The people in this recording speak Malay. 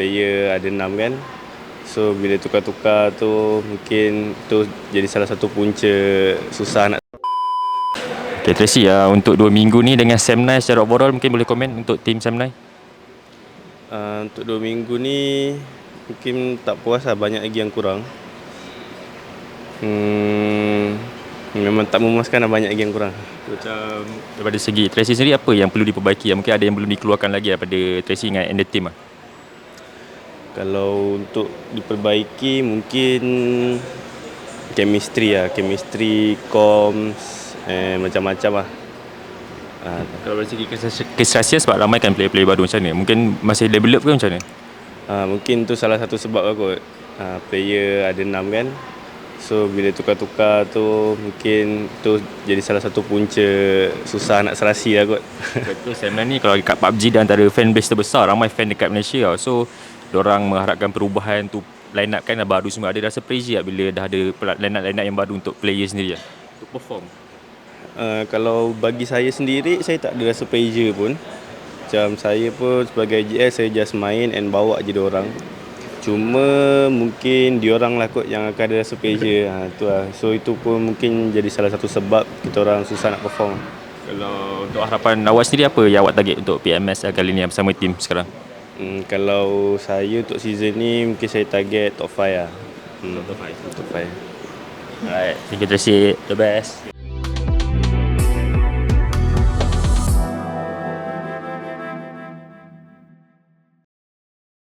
player ada enam kan. So bila tukar-tukar tu mungkin tu jadi salah satu punca susah nak Okay, Tracy, uh, untuk dua minggu ni dengan Sam Nai secara overall mungkin boleh komen untuk tim Sam Nai? uh, untuk dua minggu ni mungkin tak puas lah banyak lagi yang kurang. Hmm, memang tak memuaskan lah banyak lagi yang kurang. Macam daripada segi Tracy sendiri apa yang perlu diperbaiki? Mungkin ada yang belum dikeluarkan lagi daripada Tracy dengan and the team lah. Kalau untuk diperbaiki mungkin chemistry lah, chemistry, comms, eh, macam-macam lah. Uh, Kalau dari segi kesrasian sebab ramai kan player-player baru macam ni. Mungkin masih develop ke macam ni? uh, mungkin tu salah satu sebab lah kot. Uh, player ada enam kan. So bila tukar-tukar tu mungkin tu jadi salah satu punca susah nak serasi lah kot. Betul Sam Nai ni kalau kat PUBG dia antara fan base terbesar. Ramai fan dekat Malaysia tau. So, orang mengharapkan perubahan tu line up kan dah baru semua. Ada rasa praise tak bila dah ada line up, line up yang baru untuk player sendiri lah? Untuk perform. Uh, kalau bagi saya sendiri saya tak ada rasa pressure pun. Macam saya pun sebagai GS saya just main and bawa je dia orang. Cuma mungkin diorang lah kot yang akan ada rasa pressure. Ha, tu lah. So itu pun mungkin jadi salah satu sebab kita orang susah nak perform. Kalau untuk harapan awak sendiri apa yang awak target untuk PMS kali ni bersama tim sekarang? Hmm, kalau saya untuk season ni mungkin saya target top 5 lah. Hmm, Top five. Top 5. Alright, thank you Tracy. The best.